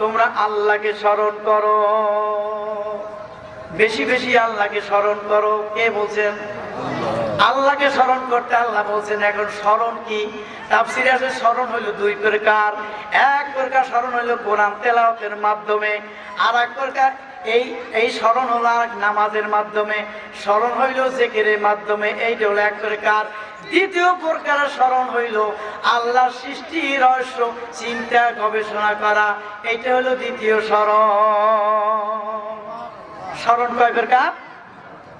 তোমরা আল্লাহকে স্মরণ করো। বেশি বেশি আল্লাহকে স্মরণ করো। কে বলছেন? আল্লাহকে স্মরণ করতে আল্লাহ বলছেন, এখন স্মরণ কি? স্মরণ হইল দুই প্রকার। এক প্রকার স্মরণ হইল কোরআন তেলাওয়াতের মাধ্যমে আর এক প্রকার এই এই স্মরণ হলো নামাজের মাধ্যমে। স্মরণ হইল জেকেরের মাধ্যমে, এইটা হলো এক প্রকার। দ্বিতীয় প্রকার স্মরণ হইল আল্লাহ সৃষ্টি রহস্য, চিন্তা, গবেষণা করা। এটা হলো দ্বিতীয় স্মরণ। স্মরণ কয় প্রকার?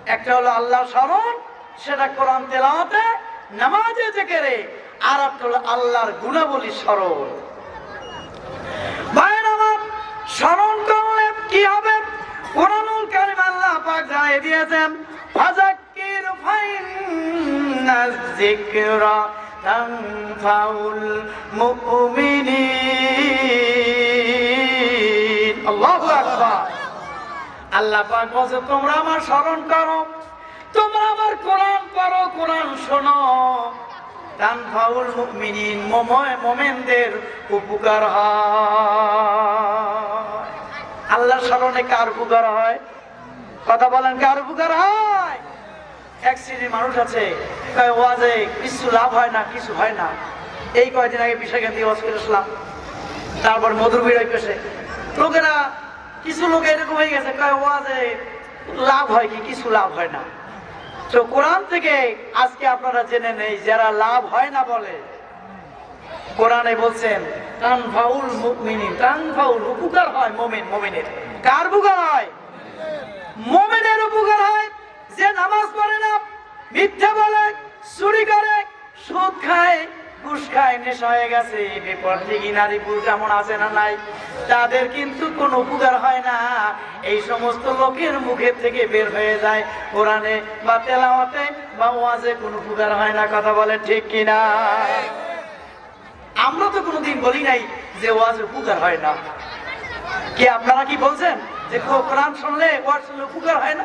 একটা হলো আল্লাহ স্মরণ, সেটা কোরআন তেলাওয়াতে, নামাজে জেকেরে। আর একটা হলো আল্লাহর গুণাবলী স্মরণ। ভাইয়ের আমার স্মরণ করলে কি হবে? কোরআনুল কারিম আল্লাহ পাক জানিয়ে দিয়েছেন ফাজাক্কির আল্লাহু বলছে, তোমরা আমার স্মরণ করো। তোমরা আমার কোরআন পড়ো, কোরআন শোনো। মোময় মোমেনদের উপকার আল্লাহ স্মরণে কার উপকার হয়? কথা বলেন, কার উপকার হয়? এক শ্রেণির মানুষ আছে। ওয়াজে কিছু লাভ হয় না, কিছু হয় না। এই আগে দিয়ে ওয়াজ তারপর মধুর বিড়াই পেশে লোকেরা, কিছু লোক এরকম হয়ে গেছে, কয় ওয়াজে লাভ হয় কি, কিছু লাভ হয় না। তো কোরআন থেকে আজকে আপনারা জেনে নেই, যারা লাভ হয় না বলে, কোরআনে বলছেন টান ফাউল মুমিনি টান ফাউল উপকার হয় মোমেন, মোমেনের। কার উপকার হয়? মোমেনের উপকার হয় যে মিথ্যা বলে, চুরি করে, সুদ খায়, ঘুষ খায়, নেশা হয়ে গেছে বেপরদিগি নারী পুরুষ এমন আছে না নাই, তাদের কিন্তু কোনো উপকার হয় না। এই সমস্ত লোকের মুখের থেকে বের হয়ে যায় কোরআনে বা তেলাওয়াতে, বা ওয়াজে কোনো উপকার হয় না, কথা বলে ঠিক কিনা? আমরা তো কোনোদিন বলি নাই যে ওয়াজ উপকার হয় না। কি আপনারা কি বলছেন যে কোরআন শুনলে ওয়াজ শুনলে উপকার হয় না?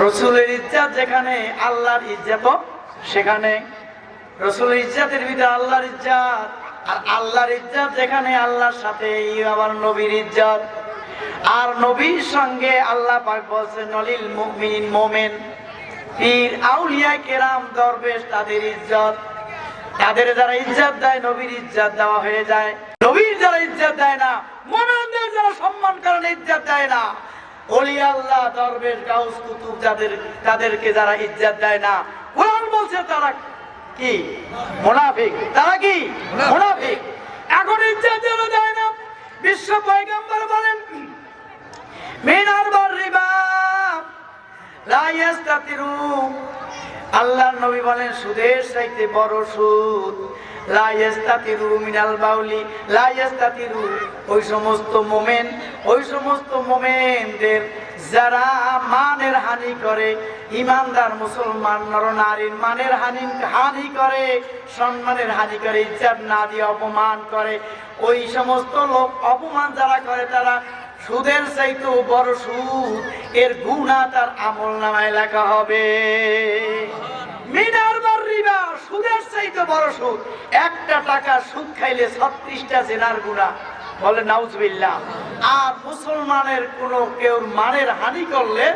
রসুলের ইজ্জাত যেখানে, আল্লাহর ইজ্জাত সেখানে। রসুলের ইজ্জাতের ভিতরে আল্লাহর ইজ্জাত, আর আল্লাহর ইজ্জাত যেখানে, আল্লাহর সাথে আবার নবীর ইজ্জাত। আর নবীর সঙ্গে আল্লাহ পাক বলছেন নলিল মুমিন মোমেন। পীর আউলিয়া কেরাম, দরবেশ তাদের ইজ্জত। তাদের যারা ইজ্জত দেয়, নবীর ইজ্জত দেওয়া হয়ে যায়। নবীর যারা ইজ্জত দেয় না, মোমেনদের যারা সম্মান কারণে ইজ্জত দেয় না অলি আল্লাহ দরবেশ গাউস কুতুব যাদের তাদেরকে যারা ইজ্জত দেয় না কোরআন বলছে তারা কি? মুনাফিক। তারা কি? মুনাফিক। এখন ইজ্জত যারা দেয় না। বিশ্ব পয়গম্বর বলেন মিনার বার রিবা লা ইয়াস্তাতিরু। আল্লাহর নবী বলেন সুদের চাইতে বড় সুদ। ওই সমস্ত ইমানদার মুসলমান মানের হানি হানি করে, সম্মানের হানি করে, ইজ্জত না দিয়ে অপমান করে, ওই সমস্ত লোক অপমান যারা করে তারা সুদের চাইতেও বড় সুদ, এর গুণা তার আমল নামায় লেখা হবে। সুদের চাইতে বড় সুদ। একটা টাকা সুদ খাইলে ছত্রিশটা জেনার গুণা। বলে নাউজবিল্লাহ। আর মুসলমানের কোনো কেউ মানের হানি করলে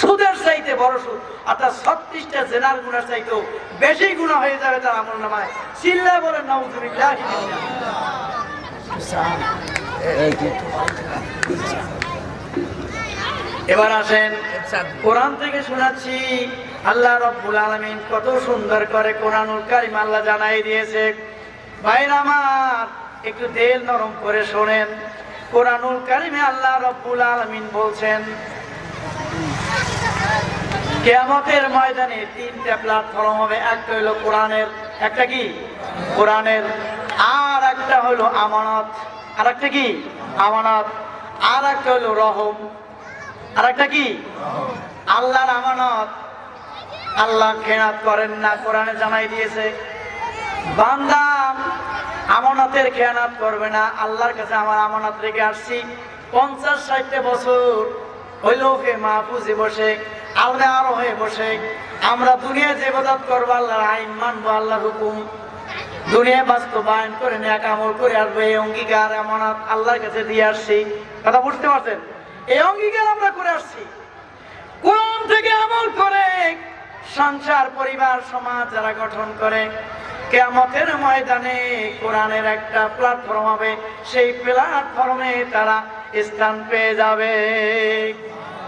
সুদের চাইতে বড় সুদ। অর্থাৎ ছত্রিশটা জেনার চাইতেও বেশি গুণা হয়ে যাবে তার আমল নামায়। চিল্লা বলে নাউজবিল্লাহ। এবার আসেন, কোরআন থেকে শোনাচ্ছি। আল্লাহ রব্বুল আলমিন কত সুন্দর করে কোরআনুল কারিম আল্লাহ জানাই দিয়েছে। ভাইর একটু তেল নরম করে শোনেন। কোরআনুল কারিমে আল্লাহ রব্বুল আলমিন বলছেন, কেয়ামতের ময়দানে তিনটা প্ল্যাটফর্ম হবে। একটা হইল কোরআনের, একটা কি? কোরআনের। আর একটা একটা হলো আমানত। আর একটা কি? আমানত। আর একটা হলো রহম। আর একটা কি? আল্লাহর আমানত। আল্লাহ খেয়াত করেন না, কোরআনে জানাই দিয়েছে, বান্দা আমানতের খেয়ানাত করবে না, আল্লাহর কাছে আমার আমানত রেখে আসছি, পঞ্চাশ ষাটটা বছর ওই লোকে মাহফুজে বসে আল্লাহ আরও হয়ে বসে, আমরা দুনিয়া যে বদাত করব, আল্লাহর আইন মানবো, আল্লাহর হুকুম। দুনিয়া বাস্তবায়ন করে, নেক আমল করে আসব, এই অঙ্গীকার, আমানত আল্লাহর কাছে দিয়ে আসছি। কথা বুঝতে পারছেন? এই অঙ্গীকার আমরা করে আসছি। কোরআন থেকে আমল করে সংসার, পরিবার, সমাজ যারা গঠন করে, কেয়ামতের ময়দানে কোরআনের একটা প্ল্যাটফর্ম হবে। সেই প্ল্যাটফর্মে তারা স্থান পেয়ে যাবে।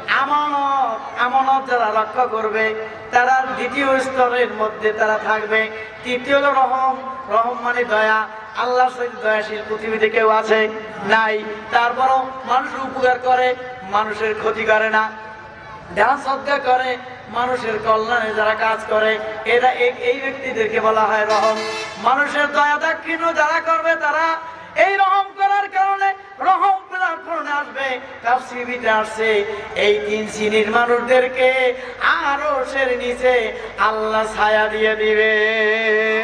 আমানত আমানত যারা রক্ষা করবে, তারা দ্বিতীয় স্তরের মধ্যে তারা থাকবে। তৃতীয় রহম। রহম মানে দয়া। আল্লাহর সহিত দয়াশীল পৃথিবীতে কেউ আছে? নাই। তারপরও মানুষের উপকার করে, মানুষের ক্ষতি করে না। যারা সদ্গা করে মানুষের কল্যাণে যারা কাজ করে, এরা এই- ব্যক্তিদেরকে বলা হয় রহম। মানুষের দয়া দাক্ষিণ্য যারা করবে তারা এই রহম করার কারণে, রহম কারণে আসবে। তাফসিরিতে আসছে। এই তিন শ্রেণির মানুষদেরকে আরও সের নিচে আল্লাহ ছায়া দিয়ে দিবে।